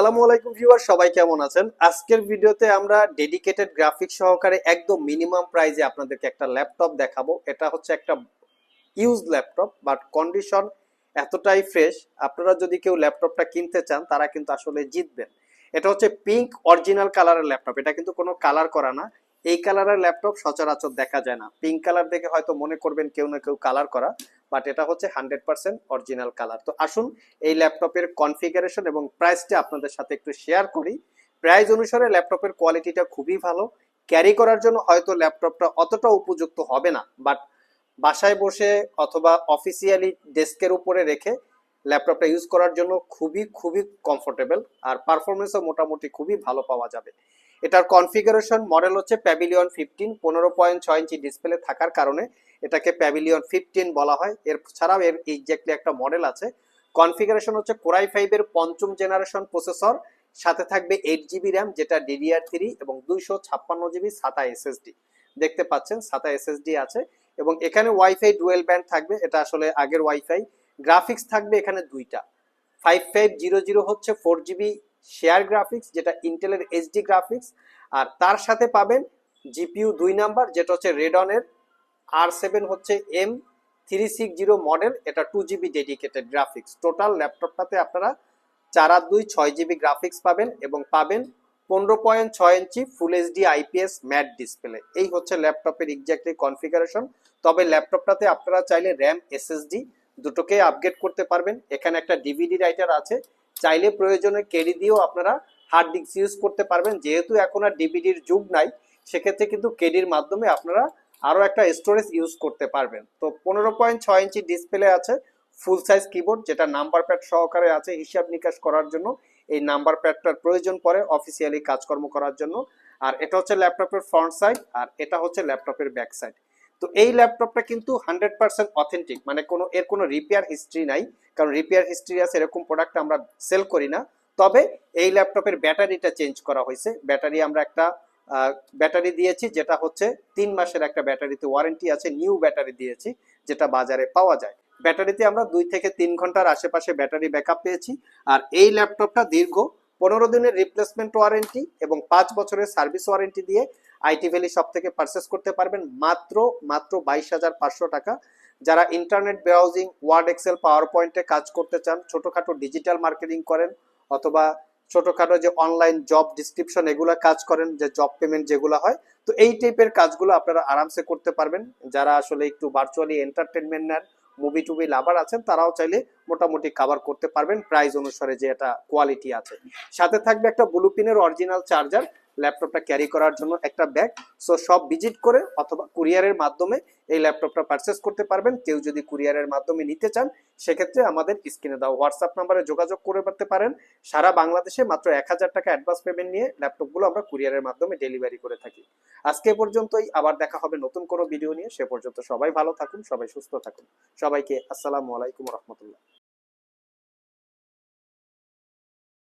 আসসালামু ভিউয়ার সবাই কেমন আছেন? আজকের ভিডিওতে আমরা ডেডিকেটেড সহকারে একদম মিনিমাম প্রাইজে আপনাদেরকে একটা ল্যাপটপ দেখাবো। এটা হচ্ছে একটা ইউজ ল্যাপটপ বাট কন্ডিশন এতটাই ফ্রেশ আপনারা যদি কেউ ল্যাপটপটা কিনতে চান, তারা কিন্তু আসলে জিতবেন। এটা হচ্ছে পিঙ্ক অরিজিনাল কালারের ল্যাপটপ এটা কিন্তু কোনো কালার করা না। এই কালারের ল্যাপটপ সচরাচর দেখা যায় না। পিঙ্ক কালার দেখে হয়তো মনে করবেন কেউ না কেউ কালার করা। বাট এটা হচ্ছে হান্ড্রেড পার্সেন্ট অরিজিনাল কালার তো আসুন এই ল্যাপটপের কনফিগারেশন এবং প্রাইসটা আপনাদের সাথে একটু শেয়ার করি। প্রাইস অনুসারে ল্যাপটপের কোয়ালিটিটা খুবই ভালো। ক্যারি করার জন্য হয়তো ল্যাপটপটা অতটা উপযুক্ত হবে না। বাট বাসায় বসে অথবা অফিসিয়ালি ডেস্কের উপরে রেখে ল্যাপটপটা ইউজ করার জন্য খুবই খুবই কমফোর্টেবল আর পারফরমেন্সও মোটামুটি খুবই ভালো পাওয়া যাবে। এটার কনফিগারেশন মডেল হচ্ছে প্যাভিলিয়ন ফিফটিন পনেরো পয়েন্ট ছয় ইঞ্চি ডিসপ্লে থাকার কারণে এটাকে প্যাভিলিয়ন ফিফটিন বলা হয়। এর ছাড়াও এর এক্স্যাক্টলি একটা মডেল আছে। কনফিগারেশন হচ্ছে কোরাই ফাইভের পঞ্চম জেনারেশন প্রসেসর সাথে থাকবে এইট জিবি র্যাম যেটা ডিডিআর থ্রি এবং দুইশো ছাপ্পান্ন জিবি সাতা এসএসডি দেখতে পাচ্ছেন সাতা এসএসডি আছে এবং এখানে ওয়াইফাই ডুয়েল ব্যান্ড থাকবে। এটা আসলে আগের ওয়াইফাই গ্রাফিক্স থাকবে এখানে দুইটা। ফাইভ ফাইভ জিরো জিরো হচ্ছে ফোর জিবি শেয়ার গ্রাফিক্স যেটা ইন্টেলের এইচডি গ্রাফিক্স আর তার সাথে পাবেন জিপিইউ দুই নাম্বার, যেটা হচ্ছে রেডনের আর সেভেন হচ্ছে M three six zero model এটা two GB dedicated graphics total ল্যাপটপটাতে আপনারা চার আর দুই ছয় জিবি গ্রাফিক্স পাবেন এবং পাবেন পনেরো পয়েন্ট ছয় inch full HD IPS matte display এই হচ্ছে ল্যাপটপের এক্স্যাক্টলি কনফিগারেশন তবে ল্যাপটপটাতে আপনারা চাইলে র্যাম এসএসডি দুটোকে আপগ্রেড করতে পারবেন। এখানে একটা ডিভিডি রাইটার আছে। চাইলে প্রয়োজনে কেডি দিয়েও আপনারা হার্ড ডিস্ক ইউজ করতে পারবেন। যেহেতু এখন আর ডিভিডির যুগ নাই, সেক্ষেত্রে কিন্তু কেডির মাধ্যমে আপনারা আরও একটা স্টোরেজ ইউজ করতে পারবেন। তো পনেরো পয়েন্ট ছয় ইঞ্চি ডিসপ্লে আছে ফুল সাইজ কিবোর্ড যেটা নাম্বার প্যাড সহকারে আছে হিসাব নিকাশ করার জন্য। এই নাম্বার প্যাডটার প্রয়োজন পড়ে অফিসিয়ালি কাজকর্ম করার জন্য। আর এটা হচ্ছে ল্যাপটপের ফ্রন্ট সাইড আর এটা হচ্ছে ল্যাপটপের ব্যাক সাইড তো এই ল্যাপটপটা কিন্তু হান্ড্রেড পার্সেন্ট অথেন্টিক মানে কোনো, এর কোনো রিপেয়ার হিস্ট্রি নাই, কারণ রিপেয়ার হিস্ট্রি আছে, এরকম প্রোডাক্ট আমরা সেল করি না। তবে এই ল্যাপটপের ব্যাটারিটা চেঞ্জ করা হয়েছে। ব্যাটারি আমরা একটা ব্যাটারি দিয়েছি, যেটা হচ্ছে তিন মাসের একটা ব্যাটারিতে ওয়ারেন্টি আছে নিউ ব্যাটারি দিয়েছি, যেটা বাজারে পাওয়া যায়। ব্যাটারিতে আমরা দুই থেকে তিন ঘণ্টার আশেপাশে ব্যাটারি ব্যাকআপ পেয়েছি। আর এই ল্যাপটপটা দীর্ঘ পনেরো দিনের রিপ্লেসমেন্ট ওয়ারেন্টি এবং পাঁচ বছরের সার্ভিস ওয়ারেন্টি দিয়ে আইটি ভ্যালি সব থেকে পারচেস করতে পারবেন মাত্র মাত্র বাইশ হাজার পাঁচশো টাকা। যারা internet browsing Word Excel power পয়েন্টে কাজ করতে চান, ছোটোখাটো ডিজিটাল মার্কেটিং করেন, অথবা ছোটোখাটো যে অনলাইন জব ডিসক্রিপশন এগুলো কাজ করেন, যে জব পেমেন্ট যেগুলো হয়, তো এই টাইপের কাজগুলো আপনারা আরামসে করতে পারবেন। যারা আসলে একটু ভার্চুয়ালি এন্টারটেনমেন্ট নেন মুভি টুভি লাভার আছেন, তারাও চাইলে মোটামুটি কাভার করতে পারবেন। প্রাইস অনুসারে যে এটা কোয়ালিটি আছে। সাথে থাকবে একটা ব্লুপিনের অরিজিনাল চার্জার ল্যাপটপটা ক্যারি করার জন্য একটা ব্যাগ সো সব ভিজিট করে অথবা কুরিয়ারের মাধ্যমে এই ল্যাপটপটা পারচেস করতে পারবেন। কেউ যদি কুরিয়ারের মাধ্যমে নিতে চান, সেক্ষেত্রে আমাদের স্ক্রিনে দাও হোয়াটসঅ্যাপ নাম্বারে যোগাযোগ করে পারতে পারেন। সারা বাংলাদেশে মাত্র এক হাজার টাকা অ্যাডভান্স পেমেন্ট নিয়ে ল্যাপটপগুলো আমরা কুরিয়ারের মাধ্যমে ডেলিভারি করে থাকি। আজকে পর্যন্তই, আবার দেখা হবে নতুন কোনো ভিডিও নিয়ে। সে পর্যন্ত সবাই ভালো থাকুন, সবাই সুস্থ থাকুন। সবাইকে আসসালামু আলাইকুম রহমতুল্লাহ।